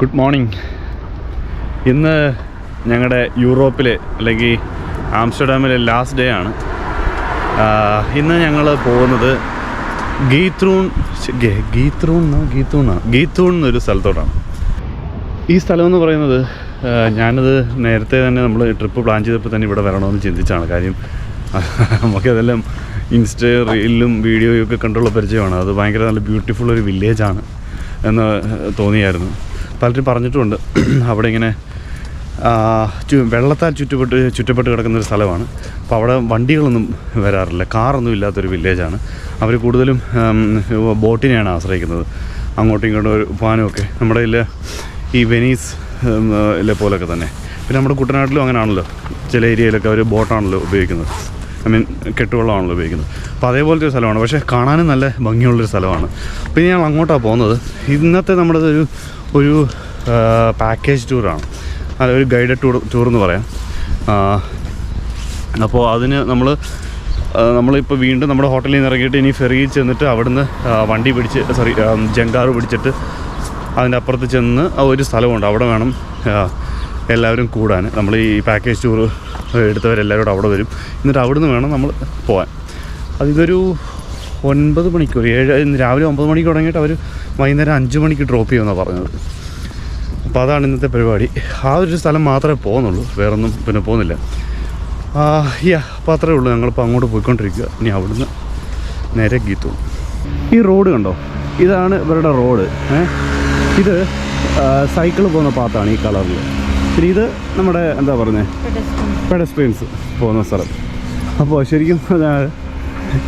Good morning. ഇന്ന് ഞങ്ങളുടെ യൂറോപ്പിലെ അല്ലെങ്കിൽ ആംസ്റ്റർഡാമിലെ ലാസ്റ്റ് ഡേ ആണ്. ഇന്ന് ഞങ്ങൾ പോകുന്നത് ഗീത്രൂൺ ഗീത്രൂൺ ഗീത്തൂണോ ഗീത്തൂൺ എന്നൊരു സ്ഥലത്തോട്ടാണ്. ഈ സ്ഥലം എന്ന് പറയുന്നത് ഞാനത് നേരത്തെ തന്നെ നമ്മൾ ട്രിപ്പ് പ്ലാൻ ചെയ്തപ്പോൾ തന്നെ ഇവിടെ വരണമെന്ന് ചിന്തിച്ചാണ് കാര്യം നമുക്കതെല്ലാം ഇൻസ്റ്റ റീലിലും വീഡിയോയും ഒക്കെ കണ്ടുള്ള പരിചയമാണ്. അത് ഭയങ്കര നല്ല ബ്യൂട്ടിഫുൾ ഒരു വില്ലേജാണ് എന്ന് തോന്നിയായിരുന്നു. പലരും പറഞ്ഞിട്ടുമുണ്ട് അവിടെ ഇങ്ങനെ വെള്ളത്താൽ ചുറ്റപ്പെട്ട് ചുറ്റപ്പെട്ട് കിടക്കുന്ന ഒരു സ്ഥലമാണ്. അപ്പോൾ അവിടെ വണ്ടികളൊന്നും വരാറില്ല. കാറൊന്നും ഇല്ലാത്തൊരു വില്ലേജാണ്. അവർ കൂടുതലും ബോട്ടിനെയാണ് ആശ്രയിക്കുന്നത്. അങ്ങോട്ടും ഇങ്ങോട്ടും ഒരു പോകാനുമൊക്കെ. നമ്മുടെ ഇല്ല ഈ വെനീസ് ഇല്ല ഇലെ പോലൊക്കെ തന്നെ. പിന്നെ നമ്മുടെ കുട്ടനാട്ടിലും അങ്ങനെയാണല്ലോ ചില ഏരിയയിലൊക്കെ അവർ ബോട്ടാണല്ലോ ഉപയോഗിക്കുന്നത്. ഐ മീൻ കെട്ടുവെള്ളമാണല്ലോ ഉപയോഗിക്കുന്നത്. അപ്പോൾ അതേപോലത്തെ ഒരു സ്ഥലമാണ്. പക്ഷേ കാണാനും നല്ല ഭംഗിയുള്ളൊരു സ്ഥലമാണ്. പിന്നെ ഞങ്ങൾ അങ്ങോട്ടാണ് പോകുന്നത്. ഇന്നത്തെ നമ്മുടെ ഒരു ഒരു പാക്കേജ് ടൂറാണ് അല്ല ഒരു ഗൈഡഡ് ടൂർ ടൂർ എന്ന് പറയാം. അപ്പോൾ അതിന് നമ്മൾ നമ്മളിപ്പോൾ വീണ്ടും നമ്മുടെ ഹോട്ടലിൽ നിന്ന് ഇറങ്ങിയിട്ട് ഇനി ഫെറിയിൽ ചെന്നിട്ട് അവിടുന്ന് വണ്ടി പിടിച്ച് സോറി ജങ്കാറ് പിടിച്ചിട്ട് അതിന്റെ അപ്പുറത്ത് ചെന്ന് ഒരു സ്ഥലമുണ്ട്. അവിടെ വേണം എല്ലാവരും കൂടാൻ. നമ്മൾ ഈ പാക്കേജ് ടൂർ എടുത്തവരെല്ലാവരും അവിടെ വരും. എന്നിട്ട് അവിടുന്ന് വേണം നമ്മൾ പോകാൻ അതിതൊരു ഒൻപത് മണിക്കൂർ ഏഴ് രാവിലെ ഒമ്പത് മണിക്ക് തുടങ്ങിയിട്ട് അവർ വൈകുന്നേരം അഞ്ച് മണിക്ക് ഡ്രോപ്പ് ചെയ്യുമെന്നാണ് പറഞ്ഞത്. അപ്പോൾ അതാണ് ഇന്നത്തെ പരിപാടി. ആ ഒരു സ്ഥലം മാത്രമേ പോകുന്നുള്ളൂ വേറൊന്നും പിന്നെ പോകുന്നില്ല. യാ അപ്പോൾ അത്രേ ഉള്ളൂ. ഞങ്ങളിപ്പോൾ അങ്ങോട്ട് പോയിക്കൊണ്ടിരിക്കുക. ഇനി അവിടുന്ന് നേരെ ഗീത്തു ഈ റോഡ് കണ്ടോ? ഇതാണ് ഇവരുടെ റോഡ്. ഇത് സൈക്കിൾ പോകുന്ന പാത്താണ് ഈ കളറിൽ പിന്നെ ഇത് നമ്മുടെ എന്താ പറയുന്നത് പെഡസ്ട്രിയൻസ് പോകുന്ന സ്ഥലം. അപ്പോൾ ശരിക്കും പറഞ്ഞാൽ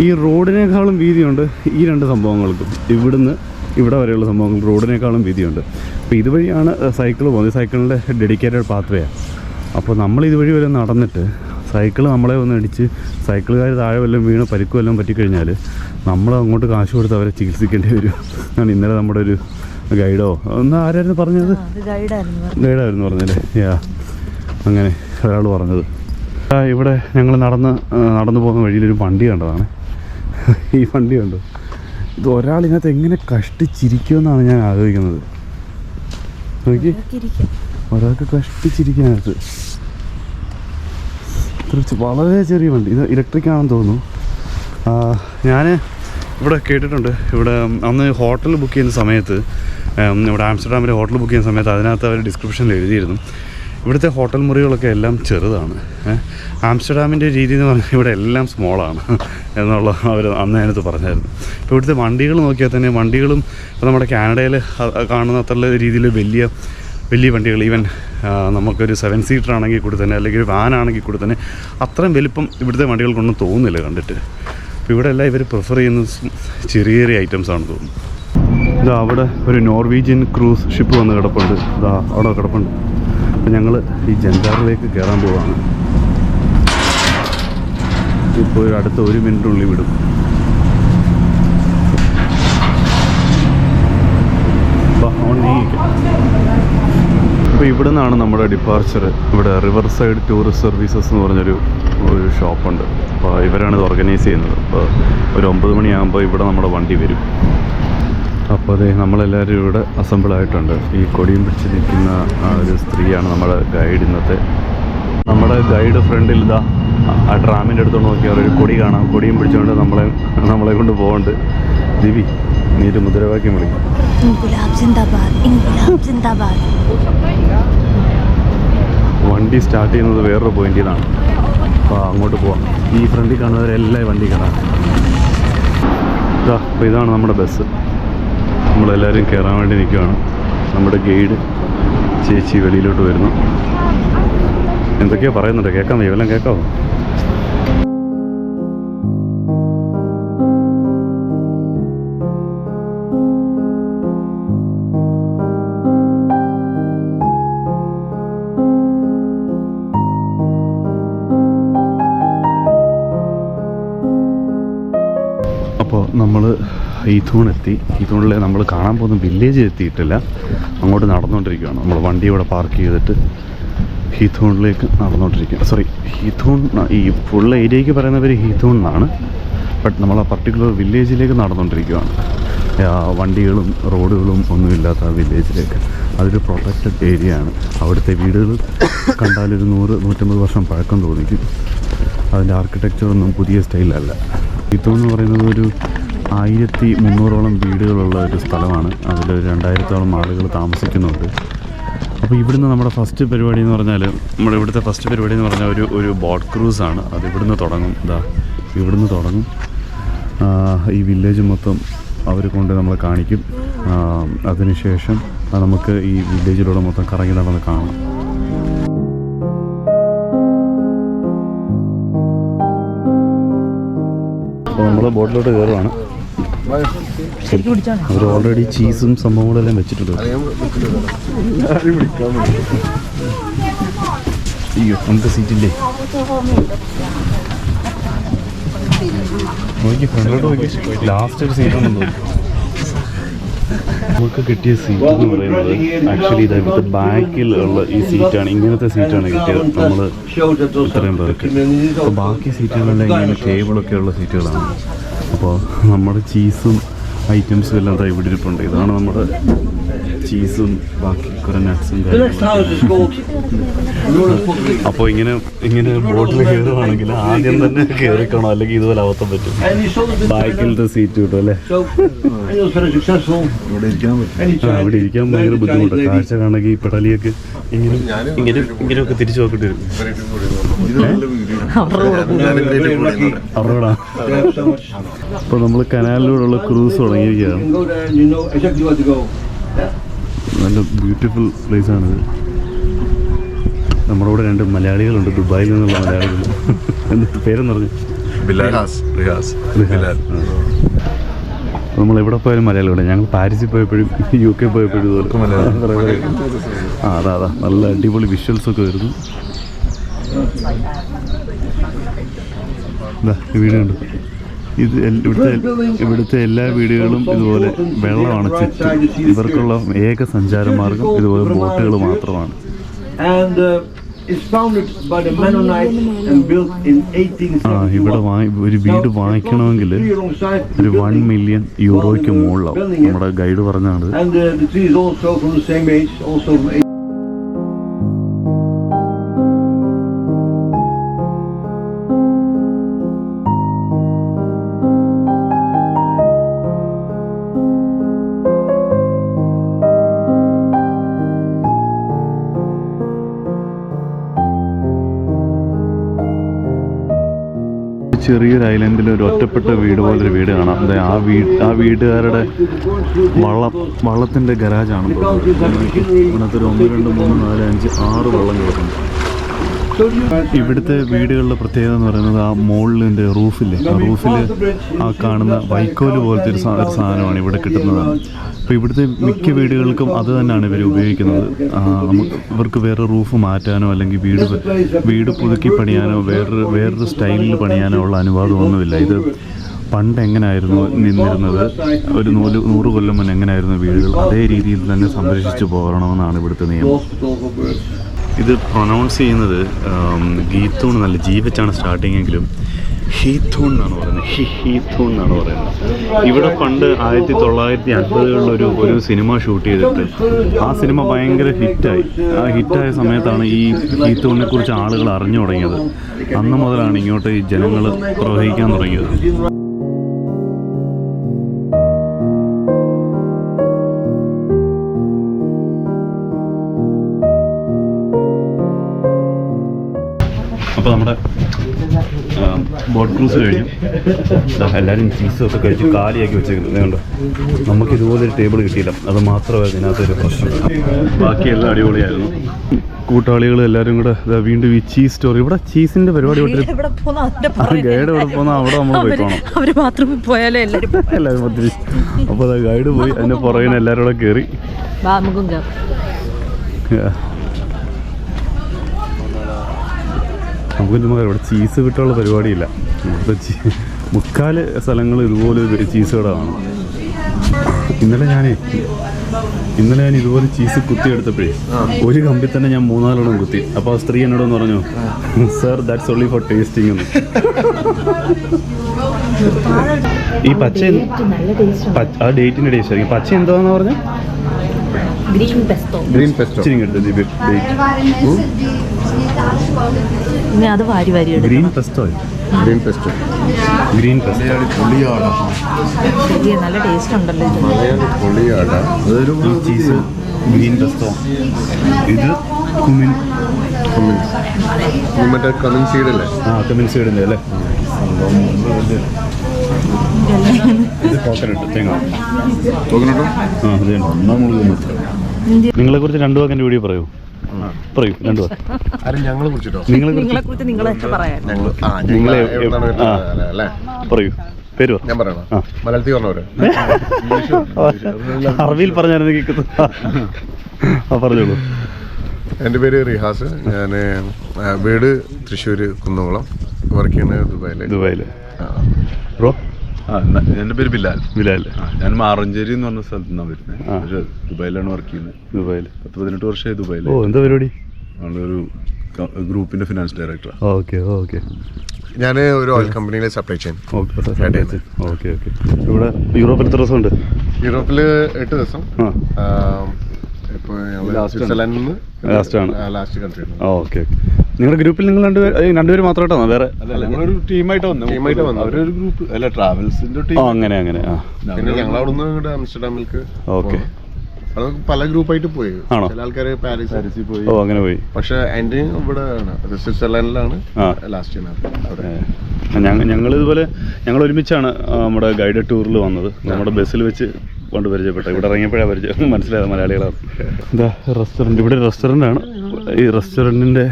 ഈ റോഡിനേക്കാളും വീതിയുണ്ട് ഈ രണ്ട് സംഭവങ്ങൾക്കും. ഇവിടുന്ന് ഇവിടെ വരെയുള്ള സംഭവങ്ങൾ റോഡിനേക്കാളും വീതിയുണ്ട്. അപ്പോൾ ഇതുവഴിയാണ് സൈക്കിൾ പോകുന്നത്. സൈക്കിളിന്റെ ഡെഡിക്കേറ്റഡ് പാത്ത് വേയാണ് അപ്പോൾ നമ്മൾ ഇതുവഴി വരെ നടന്നിട്ട് സൈക്കിൾ നമ്മളെ ഒന്ന് അടിച്ച് സൈക്കിളുകാർ താഴെ വല്ലതും വീണ് പരിക്ക് വല്ലതും പറ്റിക്കഴിഞ്ഞാൽ നമ്മൾ അങ്ങോട്ട് കാശ് കൊടുത്ത് അവരെ ചികിത്സിക്കേണ്ടി വരും. ഇന്നലെ നമ്മുടെ ഒരു ഗൈഡോ? ഒന്ന് ആരായിരുന്നു പറഞ്ഞത്? ഗൈഡായിരുന്നു പറഞ്ഞല്ലേ യാ അങ്ങനെ ഒരാൾ പറഞ്ഞത്. ഇവിടെ ഞങ്ങൾ നടന്ന് നടന്നു പോകുന്ന വഴിയിലൊരു വണ്ടി കണ്ടതാണ്. ഈ വണ്ടി കണ്ടു. ഇത് ഒരാൾ ഇതിനകത്ത് എങ്ങനെ കഷ്ടിച്ചിരിക്കുമെന്നാണ് ഞാൻ ആലോചിക്കുന്നത്. നോക്കി. ഒരാൾക്ക് കഷ്ടിച്ചിരിക്കാനകത്ത് വളരെ ചെറിയ വണ്ടി. ഇത് ഇലക്ട്രിക് ആണെന്ന് തോന്നുന്നു. ഞാൻ ഇവിടെ കേട്ടിട്ടുണ്ട്. ഇവിടെ അന്ന് ഹോട്ടൽ ബുക്ക് ചെയ്യുന്ന സമയത്ത് ഇവിടെ ആംസ്റ്റർഡാമിൽ ഹോട്ടൽ ബുക്ക് ചെയ്യുന്ന സമയത്ത് അതിനകത്ത് അവർ ഡിസ്ക്രിപ്ഷനിൽ എഴുതിയിരുന്നു. ഇവിടുത്തെ ഹോട്ടൽ മുറികളൊക്കെ എല്ലാം ചെറുതാണ്. ആംസ്റ്റർഡാമിന്റെ രീതി എന്ന് പറഞ്ഞാൽ ഇവിടെ എല്ലാം സ്മോളാണ് എന്നുള്ള അവർ അന്ന് അതിനകത്ത് പറഞ്ഞായിരുന്നു. ഇപ്പോൾ ഇവിടുത്തെ വണ്ടികൾ നോക്കിയാൽ തന്നെ വണ്ടികളും ഇപ്പോൾ നമ്മുടെ കാനഡയിൽ കാണുന്ന അത്ര രീതിയിൽ വലിയ വലിയ വണ്ടികൾ ഈവൻ നമുക്കൊരു സെവൻ സീറ്റർ ആണെങ്കിൽ കൂടി തന്നെ അല്ലെങ്കിൽ ഒരു വാൻ ആണെങ്കിൽ കൂടി തന്നെ അത്രയും വലിപ്പം ഇവിടുത്തെ വണ്ടികൾക്കൊന്നും തോന്നുന്നില്ല കണ്ടിട്ട്. അപ്പോൾ ഇവിടെ എല്ലാം ഇവർ പ്രിഫർ ചെയ്യുന്ന ചെറിയ ചെറിയ ഐറ്റംസ് ആണെന്ന് തോന്നുന്നു. ഇതാ അവിടെ ഒരു നോർവീജിയൻ ക്രൂസ് ഷിപ്പ് വന്ന് കിടപ്പുണ്ട്. ഇതാ അവിടെ കിടപ്പുണ്ട്. അപ്പം ഞങ്ങൾ ഈ ജൻഡാറിലേക്ക് കയറാൻ പോവാണ്. ഇപ്പോൾ ഒരു അടുത്ത ഒരു മിനിറ്റിനുള്ളിൽ വിടും. അപ്പോൾ ഇവിടെ നിന്നാണ് നമ്മുടെ ഡിപ്പാർച്ചർ ഇവിടെ റിവർ സൈഡ് ടൂറിസ്റ്റ് സർവീസസ് എന്ന് പറഞ്ഞൊരു ഒരു ഷോപ്പുണ്ട് അപ്പോൾ ഇവരാണ് ഇത് ഓർഗനൈസ് ചെയ്യുന്നത്. അപ്പോൾ ഒരു ഒമ്പത് മണിയാകുമ്പോൾ ഇവിടെ നമ്മുടെ വണ്ടി വരും. അപ്പോൾ അതെ നമ്മളെല്ലാവരും ഇവിടെ അസംബിൾ ആയിട്ടുണ്ട് ഈ കൊടിയും പിടിച്ച് നിൽക്കുന്ന ആ ഒരു സ്ത്രീയാണ് നമ്മുടെ ഗൈഡ് ഇന്നത്തെ. നമ്മുടെ ഗൈഡ് ഫ്രണ്ടിൽ ഇതാ ആ ഡ്രാമിന്റെ അടുത്തോട്ട് നോക്കിയാൽ ഒരു കൊടി കാണാം. കൊടിയും പിടിച്ചുകൊണ്ട് നമ്മളെ നമ്മളെ കൊണ്ട് പോകുന്നുണ്ട് ദിവി നീ ഒരു മുദ്രാവാക്യം വിളിക്കും വണ്ടി സ്റ്റാർട്ട് ചെയ്യുന്നത് വേറൊരു പോയിന്റിൽ നിന്നാണ് അപ്പോൾ അങ്ങോട്ട് പോവാം. ഈ ഫ്രണ്ടിൽ കാണുന്നവരെല്ലാം വണ്ടി കാണാം. ഇതാ അപ്പോൾ ഇതാണ് നമ്മുടെ ബസ്. നമ്മളെല്ലാവരും കയറാൻ വേണ്ടി നിൽക്കുകയാണ്. നമ്മുടെ ഗൈഡ് ചേച്ചി വെളിയിലോട്ട് വരുന്നു. എന്തൊക്കെയോ പറയുന്നുണ്ട്. കേൾക്കാൻ വയ്യ വല്ലതും കേൾക്കാമോ നമ്മൾ ഈത്തൂണെത്തി ഈത്തൂണിലെ നമ്മൾ കാണാൻ പോകുന്ന വില്ലേജ് എത്തിയിട്ടില്ല. അങ്ങോട്ട് നടന്നുകൊണ്ടിരിക്കുകയാണ് നമ്മൾ വണ്ടി ഇവിടെ പാർക്ക് ചെയ്തിട്ട് ഹീത്തൂണിലേക്ക് നടന്നുകൊണ്ടിരിക്കുകയാണ് സോറി ഹീത്തൂൺ ഈ ഫുൾ ഏരിയയ്ക്ക് പറയുന്ന പേര് ഹീത്തൂൺ എന്നാണ് ബട്ട് നമ്മൾ ആ പർട്ടിക്കുലർ വില്ലേജിലേക്ക് നടന്നുകൊണ്ടിരിക്കുകയാണ് വണ്ടികളും റോഡുകളും ഒന്നുമില്ലാത്ത ആ വില്ലേജിലേക്ക് അതൊരു പ്രൊട്ടക്റ്റഡ് ഏരിയ ആണ്. അവിടുത്തെ വീടുകൾ കണ്ടാലൊരു നൂറ് നൂറ്റമ്പത് വർഷം പഴക്കം തോന്നിക്കും. അതിന്റെ ആർക്കിടെക്ചറൊന്നും പുതിയ സ്റ്റൈലല്ല ഹീത്തൂൺ എന്ന് പറയുന്നത് ഒരു ആയിരത്തി മുന്നൂറോളം വീടുകളുള്ള ഒരു സ്ഥലമാണ്. അതിൽ രണ്ടായിരത്തോളം ആളുകൾ താമസിക്കുന്നുണ്ട്. അപ്പോൾ ഇവിടുന്ന് നമ്മുടെ ഫസ്റ്റ് പരിപാടി എന്ന് പറഞ്ഞാൽ നമ്മുടെ ഇവിടുത്തെ ഫസ്റ്റ് പരിപാടി എന്ന് പറഞ്ഞാൽ ഒരു ഒരു ബോട്ട് ക്രൂസാണ് അത് ഇവിടുന്ന് തുടങ്ങും. ഇതാ ഇവിടുന്ന് തുടങ്ങും. ഈ വില്ലേജ് മൊത്തം അവർ കൊണ്ട് നമ്മളെ കാണിക്കും. അതിനുശേഷം നമുക്ക് ഈ വില്ലേജിലൂടെ മൊത്തം കറങ്ങി നടന്ന് കാണാം. അപ്പോൾ നമ്മൾ ബോട്ടിലോട്ട് കയറുവാണ് അവർ ഓൾറെഡി ചീസും സംഭവങ്ങളെല്ലാം വെച്ചിട്ടുണ്ട്. അയ്യോ നമുക്ക് സീറ്റില്ലേ? നോക്കി ഫ്രണ്ടിലോട്ട് നോക്കി. ലാസ്റ്റ് ഒരു സീറ്റ് ഉണ്ടെന്ന് തോന്നുന്നു. നമുക്ക് കിട്ടിയ സീറ്റ് എന്ന് പറയുന്നത് ആക്ച്വലി ഇതാ ഇവിടുത്തെ ബാക്കിൽ ഉള്ള ഈ സീറ്റാണ് ഇങ്ങനത്തെ സീറ്റാണ് കിട്ടിയത്. നമ്മൾ ഇത്രയും പേർക്ക്. ബാക്കി സീറ്റുകളെല്ലാം ഇങ്ങനെ ടേബിളൊക്കെ ഉള്ള സീറ്റുകളാണ് അപ്പോൾ നമ്മുടെ ചീസും ഐറ്റംസും എല്ലാം ഇവിടെ ഇരിപ്പുണ്ട്. ഇതാണ് നമ്മുടെ ചീസും ബാക്കി കുറേ നട്ട്സും. അപ്പോൾ ഇങ്ങനെ ഇങ്ങനെ ബോട്ടിൽ കയറുവാണെങ്കിൽ ആദ്യം തന്നെ കയറിക്കണോ അല്ലെങ്കിൽ ഇതുപോലെ അവസ്ഥ പറ്റും. ബാക്കിലത്തെ സീറ്റ് കിട്ടും അല്ലേ? അവിടെ ഇരിക്കാൻ ഭയങ്കര ബുദ്ധിമുട്ടാണ് കാഴ്ച കാണണമെങ്കിൽ ഈ പെടലിയൊക്കെ ഇങ്ങനെ ഇങ്ങനെ ഇങ്ങനെയൊക്കെ തിരിച്ചു നോക്കേണ്ടി വരും. അവരോടാ. അപ്പോൾ നമ്മൾ കനാലിലൂടെയുള്ള ക്രൂസ് തുടങ്ങിയിരിക്കുകയാണ്. നല്ല ബ്യൂട്ടിഫുൾ പ്ലേസ് ആണ് നമ്മുടെ കൂടെ രണ്ട് മലയാളികളുണ്ട് ദുബായിൽ നിന്നുള്ള മലയാളികൾ. എന്നിട്ട് പേരെന്ന് പറഞ്ഞു? നമ്മൾ എവിടെ പോയാലും മലയാളികളുണ്ട്. ഞങ്ങൾ പാരീസിൽ പോയപ്പോഴും യു കെ പോയപ്പോഴും. ആ അതാ അതാ. നല്ല അടിപൊളി വിഷ്വൽസ് ഒക്കെ വരുന്നു. വീടുണ്ട് ഈ വീഡിയോ ഉണ്ട് ഇത് ഇവിടുത്തെ ഇവിടുത്തെ എല്ലാ വീടുകളും ഇതുപോലെ വെള്ളമാണ് ചുറ്റും. ഇവർക്കുള്ള ഏക സഞ്ചാരമാർഗം ഇതുപോലെ ബോട്ടുകൾ മാത്രമാണ്. Uh, ആ ഇവിടെ ഒരു വീട് വാങ്ങിക്കണമെങ്കിൽ ഒരു വൺ. മില്യൺ യൂറോയ്ക്ക് മുകളിലാവും. നമ്മുടെ ഗൈഡ് പറഞ്ഞാണ്. ചെറിയൊരു ഐലൻഡിൽ ഒരു ഒറ്റപ്പെട്ട വീട് പോലൊരു വീട് കാണാം. അതെ ആ വീട് ആ വീട്ടുകാരുടെ വള്ളം വള്ളത്തിന്റെ ഗരാജാണ് ഇതിനകത്ത് ഒരു ഒന്ന് രണ്ട് മൂന്ന് നാല് അഞ്ച് ആറ് വള്ളം കിടക്കുന്നു ഇവിടുത്തെ വീടുകളുടെ പ്രത്യേകത എന്ന് പറയുന്നത് ആ മുകളിലിന്റെ റൂഫില്ലേ? ആ റൂഫിൽ ആ കാണുന്ന വൈക്കോൽ പോലത്തെ ഒരു സാധനമാണ് ഇവിടെ കിട്ടുന്നതാണ് അപ്പോൾ ഇവിടുത്തെ മിക്ക വീടുകൾക്കും അത് തന്നെയാണ് ഇവർ ഉപയോഗിക്കുന്നത്. ഇവർക്ക് വേറെ റൂഫ് മാറ്റാനോ അല്ലെങ്കിൽ വീട് വീട് പുതുക്കി പണിയാനോ വേറൊരു വേറൊരു സ്റ്റൈലിൽ പണിയാനോ ഉള്ള അനുവാദമൊന്നുമില്ല ഇത് പണ്ട് എങ്ങനെയായിരുന്നു നിന്നിരുന്നത്? ഒരു നൂൽ നൂറ് കൊല്ലം മുന്നേ എങ്ങനെയായിരുന്നു വീടുകൾ? അതേ രീതിയിൽ തന്നെ സംരക്ഷിച്ചു പോകണമെന്നാണ് ഇവിടുത്തെ നിയമം. ഇത് പ്രൊനൗൺസ് ചെയ്യുന്നത് ഗീത്തോണ് നല്ല ജീവിച്ചാണ് സ്റ്റാർട്ടിങ്ങെങ്കിലും ഹീത്തൂൺ എന്നാണ് പറയുന്നത്. ഹി ഹീത്തൂൺ എന്നാണ് പറയുന്നത്. ഇവിടെ പണ്ട് ആയിരത്തി തൊള്ളായിരത്തി അൻപതുകളിലൊരു ഒരു സിനിമ ഷൂട്ട് ചെയ്തിട്ട് ആ സിനിമ ഭയങ്കര ഹിറ്റായി. ആ ഹിറ്റായ സമയത്താണ് ഈ ഹീത്തൂണിനെ കുറിച്ച് ആളുകൾ അറിഞ്ഞു തുടങ്ങിയത്. അന്ന് മുതലാണ് ഇങ്ങോട്ട് ഈ ജനങ്ങൾ പ്രവഹിക്കാൻ തുടങ്ങിയത്. ബോട്ട് ക്രൂസ് കഴിഞ്ഞു. എല്ലാവരും ചീസും ഒക്കെ കഴിച്ച് കാലിയാക്കി വെച്ചേക്കുന്നത് കണ്ടോ? നമുക്ക് ഇതുപോലെ ഒരു ടേബിൾ കിട്ടിയില്ല. അത് മാത്രമായിരുന്നു ഇതിനകത്തൊരു പ്രശ്നം ബാക്കി എല്ലാം അടിപൊളിയായിരുന്നു. കൂട്ടാളികൾ എല്ലാവരും കൂടെ വീണ്ടും ഈ ചീസ് സ്റ്റോറി ഇവിടെ ചീസിന്റെ പരിപാടി ഗൈഡ് ഇവിടെ പോകുന്ന അവിടെ നമ്മൾ പോയിക്കോണം അവർ ബാത്റൂമിൽ പോയാലേ എല്ലാരും എല്ലാവരും ഒത്തിരി അപ്പോൾ ഗൈഡ് പോയി. അതിന്റെ പുറകിന് എല്ലാവരും കൂടെ കയറി വാ നമുക്കും കേറാം. നമുക്ക് ചുമ്മാ ഇവിടെ ചീസ് കിട്ടാനുള്ള പരിപാടിയില്ല. മുക്കാൽ സ്ഥലങ്ങൾ ഇതുപോലെ ഒരു ചീസ് കടമാണ് ഇന്നലെ ഞാനേ ഇന്നലെ ഞാൻ ഇതുപോലെ ചീസ് കുത്തിയെടുത്തപ്പോഴേ ഒരു കമ്പി തന്നെ ഞാൻ മൂന്നാലെണ്ണം കുത്തി. അപ്പോൾ ആ സ്ത്രീ എന്നോടൊന്ന് പറഞ്ഞു sir that's only for tasting എന്ന് ഈ പച്ച നല്ല ടേസ്റ്റ് പച്ച- ആ ഡേറ്റിന്റെ ടേസ്റ്റ് ആയിരിക്കും. പച്ച എന്താന്ന് പറഞ്ഞ? ഗ്രീൻ പെസ്റ്റോ ഗ്രീൻ പെസ്റ്റോ ഇനി അത് വാരി വാരി എടുക്കും green pesto green pesto green pesto പൊളിയാടാ. ശരിയാ നല്ല ടേസ്റ്റ് ഉണ്ടല്ലോ ഇത്. മലയാളി പൊളിയാടാ. അതൊരു ചീസ് ഗ്രീൻ പെസ്റ്റോ ഇത് കുമിൻ ഈ മറ്റേ കമിൻ സീഡല്ലേ ആ കമിൻ സൈഡിന്റെ അല്ലേ? ഇത് നിങ്ങളെ കുറിച്ച് രണ്ടു വാക്കിന്റെ വീഡിയോ പറയൂ. പറയൂ രണ്ടു ഞങ്ങളെ കുറിച്ച് നിങ്ങളെ പറയൂ. പേര് ഞാൻ പറയണോ? ആ. മലയാളത്തിൽ പറഞ്ഞവരെ? അറബിയിൽ പറഞ്ഞായിരുന്നു ആ പറഞ്ഞോളൂ. എന്റെ പേര് റിഹാസ്. ഞാൻ വീട് തൃശ്ശൂർ കുന്നംകുളം. വർക്ക് ചെയ്യുന്നത് ദുബായിൽ ദുബായിൽ ബ്രോ? എന്റെ പേര് ബിലാൽ. ബിലാൽ. ഞാൻ മാറഞ്ചേരി എന്ന് പറഞ്ഞ സ്ഥലത്ത് നിന്നാണ് വരുന്നത്. ദുബായിലാണ് വർക്ക് ചെയ്യുന്നത്. ദുബായിൽ. പത്ത് പതിനെട്ട് വർഷമായി ദുബായിൽ ഓ എന്താ പരിപാടി? നമ്മളൊരു ഗ്രൂപ്പിന്റെ ഫിനാൻസ് ഡയറക്ടറാണ് ഓക്കെ ഓക്കെ. ഞാൻ ഒരു ഓയിൽ കമ്പനിയിലെ supply chain okay okay okay ഇവിടെ യൂറോപ്പിൽ എത്ര ദിവസമുണ്ട്? യൂറോപ്പിൽ എട്ട് ദിവസം. ആ. ഇപ്പോൾ ലാസ്റ്റ് ആണ്. Last country okay okay. നിങ്ങളുടെ ഗ്രൂപ്പിൽ നിങ്ങൾ രണ്ടുപേർ ഏയ് രണ്ടുപേര് മാത്രമായിട്ടാണോ വേറെ. അല്ല ഞങ്ങളൊരു ടീമായിട്ട് വന്നു. ടീമായിട്ട് വന്നു. അവരൊരു ഗ്രൂപ്പ് അല്ല ട്രാവൽസിന്റെ ടീം. അങ്ങനെ അങ്ങനെ ആ. പിന്നെ ഞങ്ങൾ അവിടുന്ന് ഇങ്ങോട്ട് ആംസ്റ്റർഡാമിലേക്ക് ഓക്കെ. അത് പല ഗ്രൂപ്പായിട്ട് പോയി? ചില ആൾക്കാർ പാരീസ് പാരീസിൽ പോയി. ഓ അങ്ങനെ പോയി. പക്ഷെ എന്റെ ഇവിടെ സ്വിറ്റ്സർലാൻഡിലാണ് ലാസ്റ്റ് അവിടെ. ഞങ്ങൾ ഞങ്ങൾ ഇതുപോലെ ഞങ്ങൾ ഒരുമിച്ചാണ് നമ്മുടെ ഗൈഡഡ് ടൂറിൽ വന്നത്. നമ്മുടെ ബസ്സിൽ വെച്ച് കൊണ്ട് പരിചയപ്പെട്ടത് ഇവിടെ ഇറങ്ങിയപ്പോഴാണ് പരിചയം. മനസ്സിലായത് മലയാളികളാണ്. എന്താ റെസ്റ്റോറന്റ് ഇവിടെ റെസ്റ്റോറന്റ് ആണ്. ഈ റെസ്റ്റോറന്റിന്റെ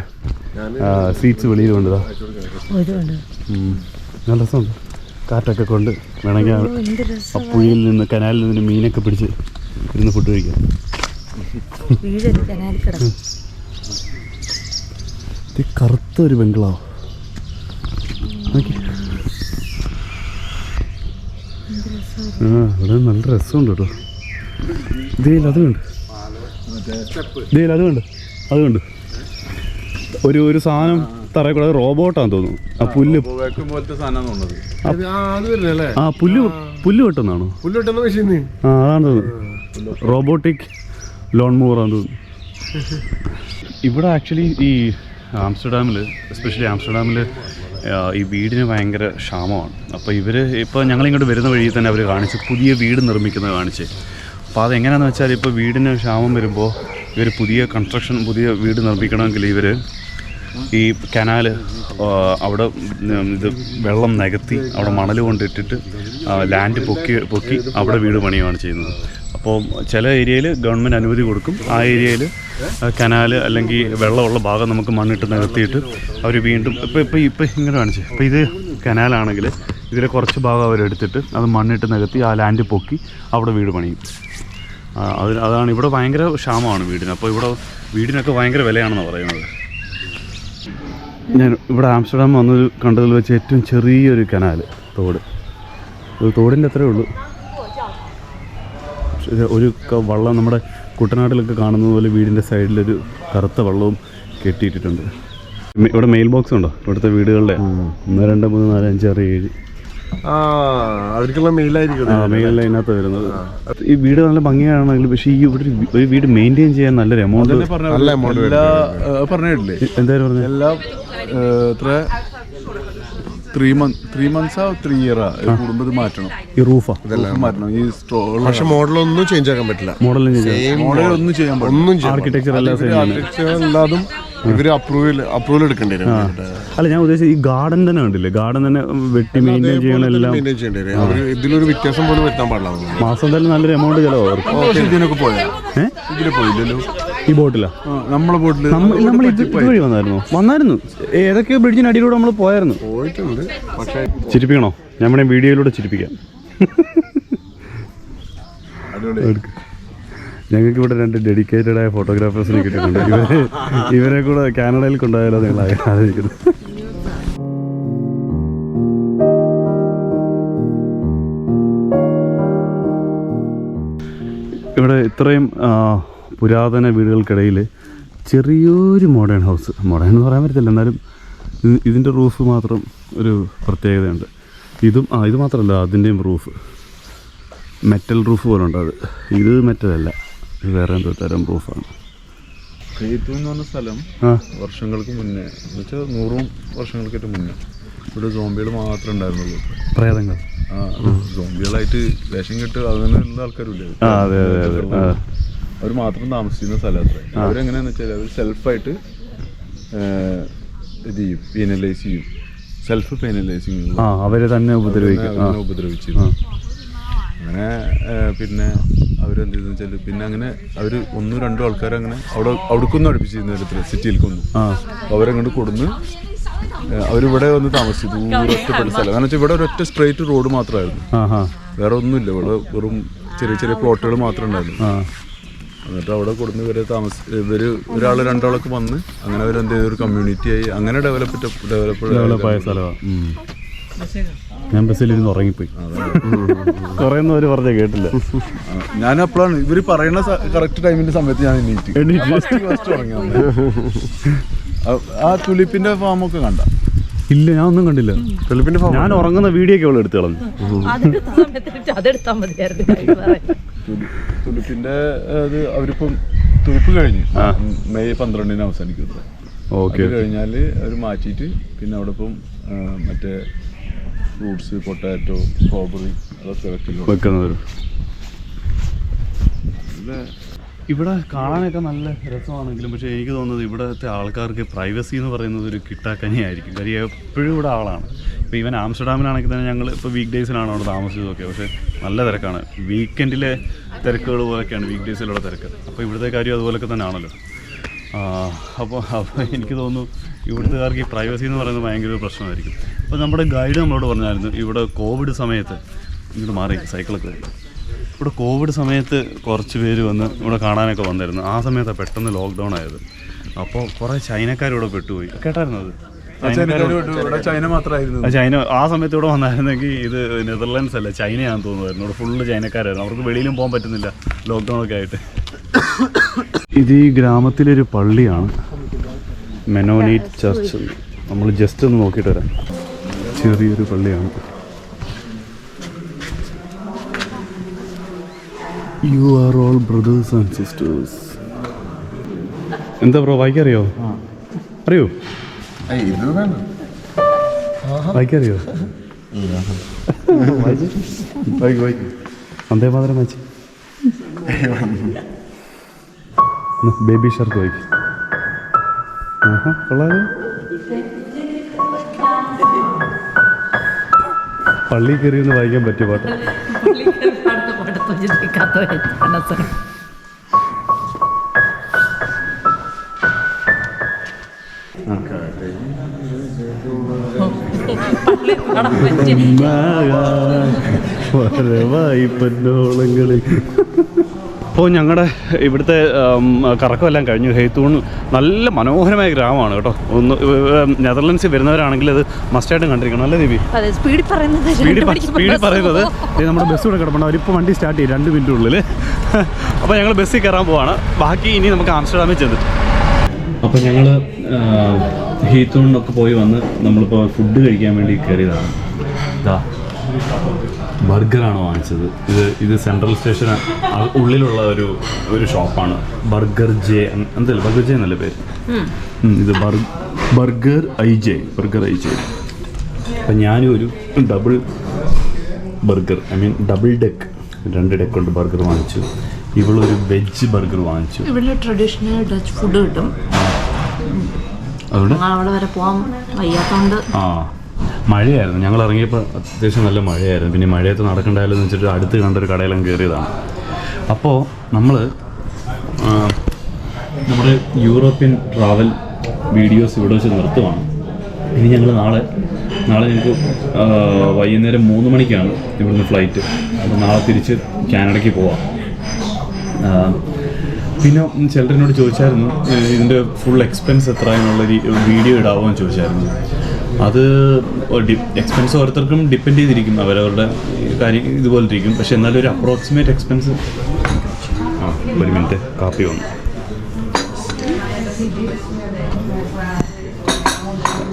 സീറ്റ്സ് വെളിയിൽ കൊണ്ടതാ നല്ല രസമുണ്ട്. കാറ്റൊക്കെ കൊണ്ട് വേണമെങ്കിൽ ആ- രസം പുഴയിൽ നിന്ന് കനാലിൽ നിന്ന് മീനൊക്കെ പിടിച്ച് ഇരുന്ന് ഫുഡ് കഴിക്കാം. ഇത് കറുത്ത ഒരു ബംഗ്ലാവ് ആ ഇവിടെ നല്ല രസമുണ്ട് കേട്ടോ. ഇതേ അതുകൊണ്ട് ഇതേ അതുകൊണ്ട് അതുകൊണ്ട് കണ്ട് അത് കണ്ട് ഒരു ഒരു സാധനം തറയിൽ കൂടെ റോബോട്ടാന്ന് തോന്നുന്നു. ആ പുല്ല്. പോലത്തെ സാധനം തോന്നുന്നത്. ആ അത് വരുന്നല്ലേ ആ പുല്ല് പുല്ല് വെട്ടുന്നതാണോ? പുല്ലിട്ടെന്ന് മെഷീന്ന് ആ അതാണ് തോന്നുന്നു റോബോട്ടിക് ലോൺ മൂവറാന്ന് തോന്നുന്നു. ഇവിടെ ആക്ച്വലി ഈ ആംസ്റ്റർഡാമിൽ എസ്പെഷ്യലി ആംസ്റ്റർഡാമിൽ ഈ വീടിന് ഭയങ്കര ക്ഷാമമാണ്. അപ്പോൾ ഇവർ ഇപ്പോൾ ഞങ്ങളിങ്ങോട്ട് വരുന്ന വഴിയിൽ തന്നെ അവർ കാണിച്ച് പുതിയ വീട് നിർമ്മിക്കുന്നത് കാണിച്ച്. അപ്പോൾ അതെങ്ങനെയാണെന്ന് വെച്ചാൽ ഇപ്പോൾ വീടിന് ക്ഷാമം വരുമ്പോൾ ഇവർ പുതിയ കൺസ്ട്രക്ഷൻ പുതിയ വീട് നിർമ്മിക്കണമെങ്കിൽ ഇവർ ഈ കനാല് അവിടെ ഇത് വെള്ളം നികത്തി അവിടെ മണൽ കൊണ്ടിട്ടിട്ട് ലാൻഡ് പൊക്കി പൊക്കി അവിടെ വീട് പണിയുമാണ് ചെയ്യുന്നത്. അപ്പോൾ ചില ഏരിയയിൽ ഗവൺമെന്റ് അനുമതി കൊടുക്കും. ആ ഏരിയയിൽ കനാല് അല്ലെങ്കിൽ വെള്ളമുള്ള ഭാഗം നമുക്ക് മണ്ണിട്ട് നികത്തിയിട്ട് അവർ വീണ്ടും ഇപ്പോൾ ഇപ്പോൾ ഇപ്പോൾ ഇങ്ങനെ കാണിച്ചത് ഇപ്പോൾ ഇത് കനാലാണെങ്കിൽ ഇതിലെ കുറച്ച് ഭാഗം അവരെടുത്തിട്ട് അത് മണ്ണിട്ട് നികത്തി ആ ലാൻഡ് പൊക്കി അവിടെ വീട് പണിയും. ആ, അത് അതാണ് ഇവിടെ ഭയങ്കര ക്ഷാമമാണ് വീടിന്. അപ്പോൾ ഇവിടെ വീടിനൊക്കെ ഭയങ്കര വിലയാണെന്ന് പറയുന്നത്. ഞാൻ ഇവിടെ ആംസ്റ്റർഡാം വന്നത് കണ്ടതിൽ വെച്ച് ഏറ്റവും ചെറിയൊരു കനാൽ തോട്. ഒരു തോടിന്റെ അത്രേ ഉള്ളൂ. ഒരു വള്ളം നമ്മുടെ കുട്ടനാട്ടിലൊക്കെ കാണുന്നത് പോലെ വീടിന്റെ സൈഡിലൊരു കറുത്ത വള്ളവും കെട്ടിയിട്ടിട്ടുണ്ട്. ഇവിടെ മെയിൽ ബോക്സ് ഉണ്ടോ? ഇവിടുത്തെ വീടുകളുടെ? ഒന്ന് രണ്ട് മൂന്ന് നാല് അഞ്ച് ആറ് ഏഴ്. ആ അവർക്കുള്ള മെയിലായിരിക്കും ആ മെയിലെല്ലാം ഇതിനകത്ത് വരുന്നത്. ഈ വീട് നല്ല ഭംഗിയാണെങ്കിൽ പക്ഷേ ഈ ഇവിടെ ഒരു വീട് മെയിന്റെയിൻ ചെയ്യാൻ നല്ലൊരു എമൗണ്ട് എന്തായാലും പറഞ്ഞു? എല്ലാം എത്ര? ത്രീ മന്ത് ത്രീ മന്ത്സാ ത്രീ ഇയറാ കൂടുമ്പോൾ ഇത് മാറ്റണം. ഈ റൂഫാ Roof മാറ്റണം. ഈ സ്ട്രോ പക്ഷെ മോഡലൊന്നും ചേഞ്ച് ആക്കാൻ പറ്റില്ല. മോഡലും മോഡൽ ഒന്നും ചെയ്യാൻ പാടില്ല ഒന്നും ചെയ്യാൻ ആർക്കിടെക്ചർ എല്ലാം സെയിം ആണ് ആർക്കിടെക്ചർ എല്ലാതും ഇവർ അപ്രൂവൽ അപ്രൂവൽ എടുക്കേണ്ടി വരും. അല്ല ഞാൻ ഉദ്ദേശിച്ചത് ഈ ഗാർഡൻ തന്നെ കണ്ടില്ലേ? ഗാർഡൻ തന്നെ വെട്ടി മെയിന്റെയിൻ ചെയ്യണമെല്ലാം മെയിന്റെയിൻ ചെയ്യേണ്ടി വരും. അവർ ഇതിലൊരു വ്യത്യാസം പോലും വരുത്താൻ പാടില്ല. മാസം തന്നെ നല്ലൊരു എമൗണ്ട് ചിലവ് ഇതിനൊക്കെ പോയാ? ഏ? പോയില്ലല്ലോ. ഈ ബോട്ടിലാ. നമ്മളെ നമ്മൾ ഇത് വന്നായിരുന്നു. വന്നായിരുന്നു. ഏതൊക്കെ ബ്രിഡ്ജിന് അടിയിലൂടെ നമ്മൾ പോയായിരുന്നു? പോയിട്ടുണ്ട്. പക്ഷേ ചിരിപ്പിക്കണോ? നമ്മുടെ വീഡിയോയിലൂടെ ചിരിപ്പിക്കാം. ഞങ്ങൾക്ക് ഇവിടെ രണ്ട് ഡെഡിക്കേറ്റഡ് ആയ ഫോട്ടോഗ്രാഫേഴ്സിനെ കിട്ടിയിട്ടുണ്ട്. ഇവരെ ഇവരെ കൂടെ കാനഡയിൽ കൊണ്ടുപോയാലോ നിങ്ങൾ ആലോചിക്കുന്നത് ഇവിടെ ഇത്രയും പുരാതന വീടുകൾക്കിടയിൽ ചെറിയൊരു മോഡേൺ ഹൗസ് മോഡേൺ എന്ന് പറയാൻ പറ്റത്തില്ല. എന്നാലും ഇത്- ഇതിന്റെ റൂഫ് മാത്രം ഒരു പ്രത്യേകതയുണ്ട്. ഇതും ആ ഇത് മാത്രമല്ല അതിന്റെയും റൂഫ് മെറ്റൽ റൂഫ് പോലെ ഉണ്ട് അത്. ഇത് മെറ്റലല്ല ഇത് വേറെ എന്തോ തരം റൂഫാണ് സേതു എന്ന് പറഞ്ഞ സ്ഥലം ആ. വർഷങ്ങൾക്ക് മുന്നേ. എന്ന് വെച്ചാൽ നൂറും വർഷങ്ങൾക്കായിട്ട് മുന്നേ. ഇവിടെ സോംബികൾ മാത്രമേ ഉണ്ടായിരുന്നുള്ളൂ. പ്രേതങ്ങൾ. ആ സോംബികളായിട്ട് വേഷം കെട്ട് അതിന് ആൾക്കാരില്ലേ ഇല്ല അവർ മാത്രം താമസിക്കുന്ന സ്ഥലത്ത് അവരെങ്ങനെയാന്ന് വെച്ചാൽ അവർ സെൽഫായിട്ട് ഇത് ചെയ്യും പീനലൈസ് ചെയ്യും. സെൽഫ് പീനലൈസിങ് അവരെ തന്നെ ഉപദ്രവിക്കും. ആ. ഉപദ്രവിച്ചു അങ്ങനെ പിന്നെ അവരെന്ത് ചെയ്തെന്ന് വെച്ചാൽ പിന്നെ അങ്ങനെ അവർ ഒന്നും രണ്ടും ആൾക്കാർ അങ്ങനെ അവിടെ അവിടേക്കൊന്നും അടുപ്പിച്ചിരുന്ന തരത്തിൽ സിറ്റിയിലേക്കൊന്നും. ആ. അവരങ്ങോട്ട് കൊടുന്ന് അവരിവിടെ വന്ന് താമസിച്ചു ഒറ്റപ്പെട്ട സ്ഥലം. കാരണം വെച്ചാൽ ഇവിടെ ഒരൊറ്റ സ്ട്രെയിറ്റ് റോഡ് മാത്രമായിരുന്നു വേറെ ഒന്നുമില്ല ഇവിടെ വെറും ചെറിയ ചെറിയ പ്ലോട്ടുകൾ മാത്രമേ ഉണ്ടായിരുന്നു എന്നിട്ട് അവിടെ കൊടുന്ന് ഇവരെ താമസ ഇവർ ഒരാൾ രണ്ടാളൊക്കെ വന്ന് അങ്ങനെ അവർ എന്ത് ഒരു കമ്മ്യൂണിറ്റി ആയി. അങ്ങനെ ഡെവലപ്പ് ഡെവലപ്പ് ഡെവലപ്പായ സ്ഥലമാണ് ഞാൻ ബസ്സിലിരുന്ന് ഉറങ്ങിപ്പോയി. കുറേയൊന്നും അവർ പറഞ്ഞ കേട്ടില്ല. ഞാൻ അപ്പോഴാണ് ഇവർ പറയുന്ന കറക്റ്റ് ടൈമിന്റെ സമയത്ത് ഞാൻ. ആ- ആ തുലിപ്പിന്റെ ഫാമൊക്കെ കണ്ട? ഇല്ല ഞാൻ ഒന്നും കണ്ടില്ല. തുലിപ്പിന്റെ ഫാം ഞാൻ ഉറങ്ങുന്ന വീഡിയോ ഒക്കെ അവൾ എടുത്തു കളഞ്ഞു. അതെടുത്താൽ മതിയായിരുന്നു. തുലിപ്പിന്റെ അത് അവരിപ്പം തുലിപ്പ് കഴിഞ്ഞു. മെയ് പന്ത്രണ്ടിന് അവസാനിക്കുന്നത്. ഓക്കെ. കഴിഞ്ഞാൽ അവർ മാറ്റിയിട്ട് പിന്നെ അവിടെ ഇപ്പം മറ്റേ ഫ്രൂട്ട്സ് പൊട്ടാറ്റോ സ്ട്രോബെറി അതൊക്കെ വെക്കുന്നു വെക്കുന്നത് ഇവിടെ കാണാനൊക്കെ നല്ല രസമാണെങ്കിലും പക്ഷേ എനിക്ക് തോന്നുന്നത് ഇവിടുത്തെ ആൾക്കാർക്ക് പ്രൈവസി എന്ന് പറയുന്നത് ഒരു കിട്ടാക്കനിയായിരിക്കും. കാര്യം എപ്പോഴും ഇവിടെ ആളാണ്. ഇപ്പോൾ ഈവൻ ആംസ്റ്റർഡാമിലാണെങ്കിൽ തന്നെ ഞങ്ങൾ ഇപ്പോൾ വീക്ക് ഡേയ്സിലാണ് അവിടെ താമസിച്ചതൊക്കെ. പക്ഷേ നല്ല തിരക്കാണ്. വീക്കെൻഡിലെ തിരക്കുകൾ പോലെയൊക്കെയാണ് വീക്ക് ഡേയ്സിലുള്ള തിരക്ക്. അപ്പോൾ ഇവിടുത്തെ കാര്യം അതുപോലൊക്കെ തന്നെ ആണല്ലോ അപ്പോൾ അപ്പോൾ എനിക്ക് തോന്നുന്നു ഇവിടുത്തുകാർക്ക് ഈ പ്രൈവസി എന്ന് പറയുന്നത് ഭയങ്കര ഒരു പ്രശ്നമായിരിക്കും. അപ്പോൾ നമ്മുടെ ഗൈഡ് നമ്മളോട് പറഞ്ഞായിരുന്നു ഇവിടെ കോവിഡ് സമയത്ത് ഇങ്ങോട്ട് മാറി സൈക്കിളൊക്കെ ഇവിടെ കോവിഡ് സമയത്ത് കുറച്ച് പേര് വന്ന് ഇവിടെ കാണാനൊക്കെ വന്നിരുന്നു. ആ സമയത്താണ് പെട്ടെന്ന് ലോക്ക്ഡൗൺ ആയത്. അപ്പോൾ കുറേ ചൈനക്കാർ ഇവിടെ പെട്ടുപോയി. കേട്ടായിരുന്നു അത്. ചൈന മാത്രമായിരുന്നു ആ ചൈന ആ സമയത്ത് ഇവിടെ വന്നായിരുന്നെങ്കിൽ ഇത് നെതർലാൻഡ്സ് അല്ല ചൈനയാണെന്ന് തോന്നുമായിരുന്നു. ഇവിടെ ഫുള്ള് ചൈനക്കാരായിരുന്നു. അവർക്ക് വെളിയിലും പോകാൻ പറ്റുന്നില്ല ലോക്ക്ഡൗൺ ഒക്കെ ആയിട്ട്. ഇത് ഈ ഗ്രാമത്തിലൊരു പള്ളിയാണ്. മെനോനീറ്റ് ചർച്ച് നമ്മൾ ജസ്റ്റ് ഒന്ന് നോക്കിയിട്ട് വരാം. ചെറിയൊരു പള്ളിയാണ് you are all brothers and sisters എന്താ ബ്രോ വായിക്കറിയോ? അറിയോ? വായിക്കറിയോ? വായിക്ക് വായിക്ക്. വന്ദേ മാതരം വായിച്ച് ബേബി ഷർക്ക് വായിക്കും. ആഹാ കൊള്ളാതെ പള്ളി കയറി വായിക്കാൻ പറ്റിയ പാട്ട്. അടുത്ത പാടത്ത് വെച്ചിരിക്കാത്ത മനസ്സാണ് വരവായിപ്പന്നോളങ്ങളിൽ അപ്പോൾ ഞങ്ങളുടെ ഇവിടുത്തെ കറക്കമെല്ലാം കഴിഞ്ഞു. ഹെയ്ത്തൂൺ നല്ല മനോഹരമായ ഗ്രാമമാണ് കേട്ടോ. ഒന്ന് നെതർലൻഡ്സിൽ വരുന്നവരാണെങ്കിൽ അത് മസ്റ്റായിട്ടും കണ്ടിരിക്കണം. അല്ലേ ദീപി അതെ സ്പീഡിൽ പറയുന്നത് സ്പീഡിൽ പറയുന്നത്. നമ്മുടെ ബസ് ഇവിടെ കിടപ്പുണ്ട്. അവരിപ്പോൾ വണ്ടി സ്റ്റാർട്ട് ചെയ്യും. രണ്ട് മിനിറ്റ് ഉള്ളിൽ. അപ്പോൾ ഞങ്ങൾ ബസ്സിൽ കയറാൻ പോവാണ്. ബാക്കി ഇനി നമുക്ക് ആംസ്റ്റർഡാമിൽ ചെന്നിട്ട് അപ്പോൾ ഞങ്ങൾ ഹീത്തൂണിനൊക്കെ പോയി വന്ന് നമ്മളിപ്പോൾ ഫുഡ് കഴിക്കാൻ വേണ്ടി കയറിയതാണ്. ഇതാ ബർഗറാണ് വാങ്ങിച്ചത്. ഇത് ഇത് സെൻട്രൽ സ്റ്റേഷൻ ഉള്ളിലുള്ള ഒരു ഒരു ഷോപ്പാണ്. ബർഗർ ജെ എന്തല്ലേ? ബർഗർ ജെ എന്നല്ലേ പേര്? ഇത് ബർ- burger I J burger I J. അപ്പം ഞാനും ഒരു double burger I mean double deck രണ്ട് ഡെക്ക് കൊണ്ട് ബർഗർ വാങ്ങിച്ചു. ഇവളൊരു വെജ് ബർഗർ വാങ്ങിച്ചു. ഇവിടെ ട്രഡീഷണൽ ഡച്ച് ഫുഡ് കിട്ടും. അവിടെ വരെ പോകാൻ വയ്യാത്തോണ്ട്. ആ. മഴയായിരുന്നു. ഞങ്ങൾ ഇറങ്ങിയപ്പോൾ അത്യാവശ്യം നല്ല മഴയായിരുന്നു. പിന്നെ മഴയത്ത് നടക്കണ്ടായാലും എന്ന് വെച്ചിട്ട് അടുത്ത് കണ്ടൊരു കടയിലും കയറിയതാണ് അപ്പോൾ നമ്മൾ നമ്മുടെ യൂറോപ്യൻ ട്രാവൽ വീഡിയോസ് ഇവിടെ വെച്ച് നിർത്തുവാണ്. ഇനി ഞങ്ങൾ നാളെ നാളെ ഞങ്ങൾക്ക് വൈകുന്നേരം മൂന്ന് മണിക്കാണ് ഇവിടുന്ന് ഫ്ലൈറ്റ് അപ്പോൾ നാളെ തിരിച്ച് കാനഡയ്ക്ക് പോവാം. പിന്നെ ചിലരിനോട് ചോദിച്ചായിരുന്നു ഇതിന്റെ ഫുൾ എക്സ്പെൻസ് എത്ര എന്നുള്ള വീഡിയോ ഇടാവോ എന്ന് ചോദിച്ചായിരുന്നു. അത് എക്സ്പെൻസ് ഓരോരുത്തർക്കും ഡിപ്പെൻഡ് ചെയ്തിരിക്കും. അവരവരുടെ കാര്യം ഇതുപോലെ ഇരിക്കും പക്ഷെ എന്നാലും ഒരു അപ്രോക്സിമേറ്റ് എക്സ്പെൻസ് ആ ഒരു മിനിറ്റ് കാപ്പി വന്നു.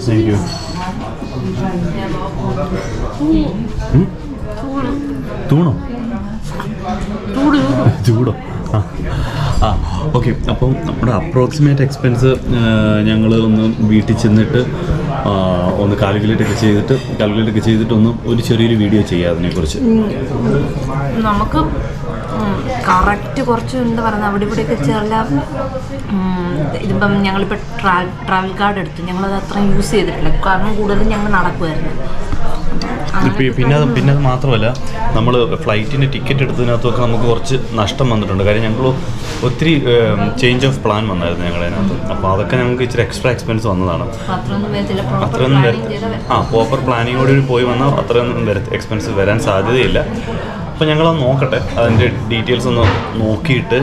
താങ്ക് യു തൂണോ? ചൂടോ ആ ഓക്കെ അപ്പം നമ്മുടെ അപ്രോക്സിമേറ്റ് എക്സ്പെൻസ് ഞങ്ങൾ ഒന്ന് വീട്ടിൽ ചെന്നിട്ട് ഒന്ന് കാൽക്കുലേറ്റ് ചെയ്തിട്ട് കാൽക്കുലേറ്റ് ചെയ്തിട്ട് ഒന്ന് ഒരു ചെറിയൊരു വീഡിയോ ചെയ്യാം അതിനെക്കുറിച്ച്. നമുക്ക് കറക്റ്റ് കുറച്ച് എന്താ പറയുന്നത് അവിടെ ഇവിടെയൊക്കെ ചെറിയ ഇതിപ്പം ഞങ്ങളിപ്പോൾ ട്രാവൽ ട്രാവൽ കാർഡ് എടുത്തു. ഞങ്ങളത് അത്ര യൂസ് ചെയ്തിട്ടില്ല. കാരണം കൂടുതലും ഞങ്ങൾ നടക്കുമായിരുന്നു പിന്നെ അത് പിന്നെ അത് മാത്രമല്ല നമ്മൾ ഫ്ലൈറ്റിന്റെ ടിക്കറ്റ് എടുത്തതിനകത്തൊക്കെ നമുക്ക് കുറച്ച് നഷ്ടം വന്നിട്ടുണ്ട്. കാര്യം ഞങ്ങൾ ഒത്തിരി ചേഞ്ച് ഓഫ് പ്ലാൻ വന്നായിരുന്നു ഞങ്ങളതിനകത്ത്. അപ്പോൾ അതൊക്കെ ഞങ്ങൾക്ക് ഇച്ചിരി എക്സ്ട്രാ എക്സ്പെൻസ് വന്നതാണ്. അത്രയൊന്നും ആ പ്രോപ്പർ പ്ലാനിങ്ങോട് കൂടി പോയി വന്നാൽ അത്രയൊന്നും വര എക്സ്പെൻസ് വരാൻ സാധ്യതയില്ല. അപ്പോൾ ഞങ്ങളത് നോക്കട്ടെ. അതിന്റെ ഡീറ്റെയിൽസ് ഒന്ന് നോക്കിയിട്ട്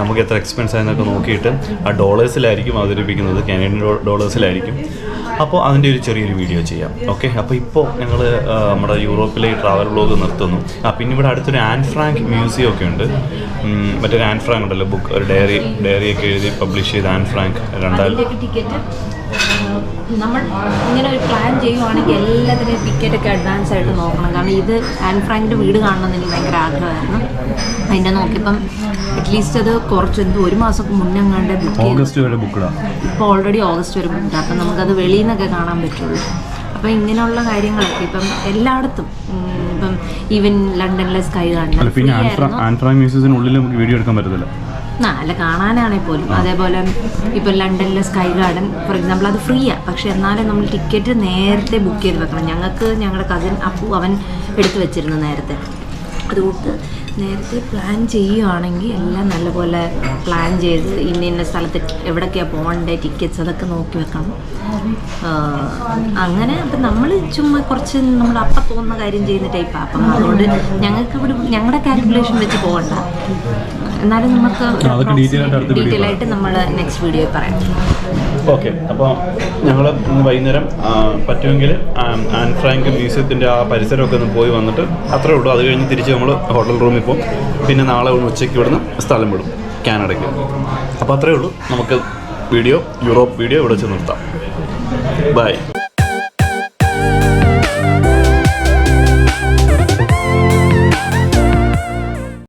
നമുക്ക് എത്ര എക്സ്പെൻസ് ആയെന്നൊക്കെ നോക്കിയിട്ട് ആ ഡോളേഴ്സിലായിരിക്കും അവതരിപ്പിക്കുന്നത്. കാനഡിയൻ ഡോളേഴ്സിലായിരിക്കും അപ്പോൾ അതിന്റെ ഒരു ചെറിയൊരു വീഡിയോ ചെയ്യാം. ഓക്കെ അപ്പോൾ ഇപ്പോൾ ഞങ്ങൾ നമ്മുടെ യൂറോപ്പിലെ ട്രാവൽ ബ്ലോഗ് നിർത്തുന്നു. ആ പിന്നെ ഇവിടെ അടുത്തൊരു ആൻ ഫ്രാങ്ക് മ്യൂസിയം ഒക്കെ ഉണ്ട്. മറ്റൊരു ആൻ ഫ്രാങ്ക് ഉണ്ടല്ലോ ബുക്ക് ഒരു ഡയറി ഡയറിയൊക്കെ എഴുതി പബ്ലിഷ് ചെയ്ത ആൻ ഫ്രാങ്ക് രണ്ടായിരം നമ്മൾ ഇങ്ങനെ ഒരു പ്ലാൻ ചെയ്യുവാണെങ്കിൽ എല്ലാത്തിനും ടിക്കറ്റ് ഒക്കെ അഡ്വാൻസ് ആയിട്ട് നോക്കണം. കാരണം ഇത് ആൻ ഫ്രാങ്കിന്റെ വീട് കാണണമെന്ന് എനിക്ക് ഭയങ്കര ആഗ്രഹമായിരുന്നു. അതിന്റെ നോക്കിയപ്പം അറ്റ്ലീസ്റ്റ് അത് കുറച്ച് എന്തോ ഒരു മാസം മുന്നേ എങ്ങാണ്ട് ബുക്ക് ഓഗസ്റ്റ് വരെ ഇപ്പോൾ ഓൾറെഡി ഓഗസ്റ്റ് വരെ ബുക്ക് അപ്പം നമുക്കത് വെളിയിൽ നിന്നൊക്കെ കാണാൻ പറ്റുള്ളൂ. അപ്പം ഇങ്ങനെയുള്ള കാര്യങ്ങളൊക്കെ ഇപ്പം എല്ലായിടത്തും ഇപ്പം ഈവൻ ലണ്ടനിലെ സ്കൈ കാണണം പിന്നെ ആൻഫ്രാ ആൻഫ്രാ മ്യൂസിയത്തിനുള്ളിൽ നമുക്ക് വീഡിയോ എടുക്കാൻ പറ്റത്തില്ല. ആ അല്ല കാണാനാണെങ്കിൽ പോലും. അതേപോലെ ഇപ്പോൾ ലണ്ടനിലെ സ്കൈ ഗാർഡൻ ഫോർ എക്സാമ്പിൾ അത് ഫ്രീ ആണ് പക്ഷെ എന്നാലും നമ്മൾ ടിക്കറ്റ് നേരത്തെ ബുക്ക് ചെയ്ത് വെക്കണം. ഞങ്ങൾക്ക് ഞങ്ങളുടെ കസിൻ അപ്പു അവൻ എടുത്തു വെച്ചിരുന്നു നേരത്തെ. അതുകൊണ്ട് നേരത്തെ പ്ലാൻ ചെയ്യുവാണെങ്കിൽ എല്ലാം നല്ലപോലെ പ്ലാൻ ചെയ്ത് ഇന്ന ഇന്ന സ്ഥലത്ത് എവിടൊക്കെയാണ് പോകേണ്ടത് ടിക്കറ്റ്സ് അതൊക്കെ നോക്കി വെക്കണം. അങ്ങനെ അപ്പം നമ്മൾ ചുമ്മാ കുറച്ച് നമ്മൾ അപ്പം തോന്നുന്ന കാര്യം ചെയ്യുന്ന ടൈപ്പാണ് അപ്പം അതുകൊണ്ട് ഞങ്ങൾക്ക് ഇവിടെ ഞങ്ങളുടെ കാൽക്കുലേഷൻ വെച്ച് പോകണ്ട. എന്നാലും നമുക്ക് ഡീറ്റെയിൽ ആയിട്ട് നമ്മൾ നെക്സ്റ്റ് വീഡിയോ പറയാം. ഓക്കെ അപ്പോൾ ഞങ്ങൾ വൈകുന്നേരം പറ്റുമെങ്കിൽ ആൻ ഫ്രാങ്ക് മ്യൂസിയത്തിന്റെ ആ പരിസരമൊക്കെ ഒന്ന് പോയി വന്നിട്ട് അത്രേ ഉള്ളൂ. അത് കഴിഞ്ഞ് തിരിച്ച് നമ്മൾ ഹോട്ടൽ റൂമിൽ പോകും പിന്നെ നാളെ ഉച്ചയ്ക്ക് ഇവിടുന്ന് സ്ഥലം വിടും കാനഡയ്ക്ക്. അപ്പോൾ അത്രേ ഉള്ളൂ. നമുക്ക് വീഡിയോ യൂറോപ്പ് വീഡിയോ ഇവിടെ വെച്ച് നിർത്താം. ബൈ.